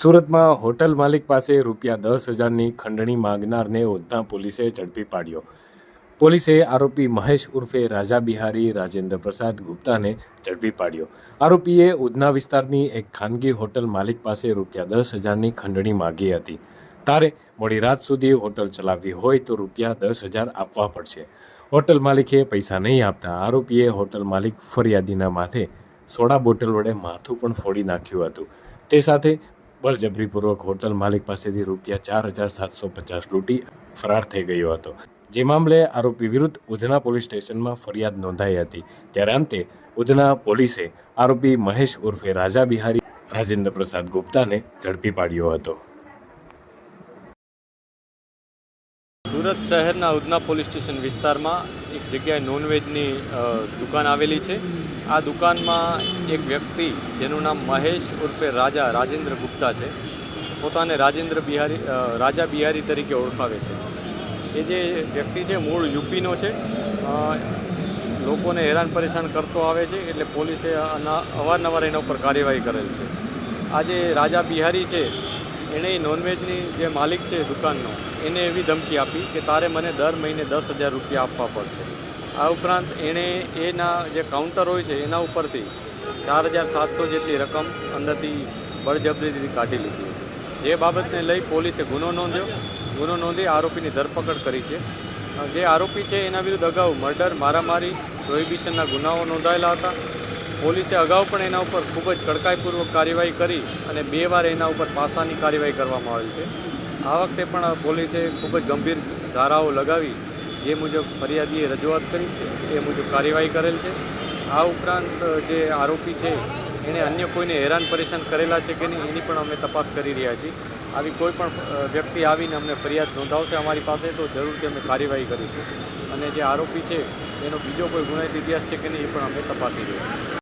સુરતમાં હોટલ માલિક પાસે રૂપિયા દસ હજારની ખંડણી માંગનારને ઓધના પોલીસે ઝડપી પાડ્યો. પોલીસે આરોપી મહેશ ઉર્ફે રાજા બિહારી રાજેન્દ્ર પ્રસાદ ગુપ્તાને ઝડપી પાડ્યો. આરોપીએ ઉધના વિસ્તારની એક ખાનગી હોટલ માલિક પાસે રૂપિયા દસ હજારની ખંડણી માગી હતી. તારે મોડી રાત સુધી હોટલ ચલાવવી હોય તો રૂપિયા દસ હજાર આપવા પડશે. હોટલ માલિકે પૈસા નહીં આપતા આરોપીએ હોટલ માલિક ફરિયાદીના માથે સોડા બોટલ વડે માથું પણ ફોડી નાખ્યું હતું. તે સાથે બળજબરીપૂર્વક હોટલ માલિક પાસેથી રૂપિયા ચાર હજાર સાતસો પચાસ લૂંટી ફરાર થઈ ગયો હતો. જે મામલે આરોપી વિરુદ્ધ ઉધના પોલીસ સ્ટેશનમાં ફરિયાદ નોંધાઈ હતી. ત્યારે અંતે ઉધના પોલીસે આરોપી મહેશ ઉર્ફે રાજા બિહારી, રાજેન્દ્ર પ્રસાદ ગુપ્તાને ઝડપી પાડ્યો હતો. સુરત શહેરના ઉધના પોલીસ સ્ટેશન વિસ્તારમાં જગ્યાએ નોનવેજની દુકાન આવેલી છે. આ દુકાનમાં એક વ્યક્તિ જેનું નામ મહેશ ઉર્ફે રાજા રાજેન્દ્ર ગુપ્તા છે. પોતાને રાજેન્દ્ર બિહારી રાજા બિહારી તરીકે ઓળખાવે છે. એ જે વ્યક્તિ છે મૂળ યુપીનો છે. લોકોને હેરાન પરેશાન કરતો આવે છે એટલે પોલીસે અવારનવાર એના ઉપર કાર્યવાહી કરેલ છે. આ જે રાજા બિહારી છે એણે નોનવેજની જે માલિક છે દુકાનનો, એને એવી ધમકી આપી કે તારે મને દર મહિને દસ હજાર રૂપિયા આપવા પડશે. આ ઉપરાંત એણે એના જે કાઉન્ટર હોય છે, એના ઉપરથી ચાર હજાર સાતસો જેટલી રકમ અંદરથી બળજબરીથી કાઢી લીધી જે બાબતને લઈ પોલીસે ગુનો નોંધ્યો. ગુનો નોંધી આરોપીની ધરપકડ કરી છે. જે આરોપી છે, એના વિરુદ્ધ અગાઉ મર્ડર, મારામારી, પ્રોહિબિશનના ગુનાઓ નોંધાયેલા હતા. પોલીસે અગાઉ પણ એના ઉપર ખૂબ જ કડકાઈપૂર્વક કાર્યવાહી કરી અને બે વાર એના ઉપર પાસાની કાર્યવાહી કરવામાં આવેલ છે. આ વખતે પણ પોલીસે ખૂબ જ ગંભીર ધારાઓ લગાવી, જે મુજબ ફરિયાદીએ રજૂઆત કરી છે, એ મુજબ કાર્યવાહી કરેલ છે. આ ઉપરાંત જે આરોપી છે એણે અન્ય કોઈને હેરાન પરેશાન કરેલા છે કે નહીં, એની પણ અમે તપાસ કરી રહ્યા છીએ. આવી કોઈ પણ વ્યક્તિ આવીને અમને ફરિયાદ નોંધાવશે અમારી પાસે, તો જરૂરથી અમે કાર્યવાહી કરીશું. અને જે આરોપી છે, એનો બીજો કોઈ ગુનાહિત ઇતિહાસ છે કે નહીં, એ પણ અમે તપાસી રહ્યા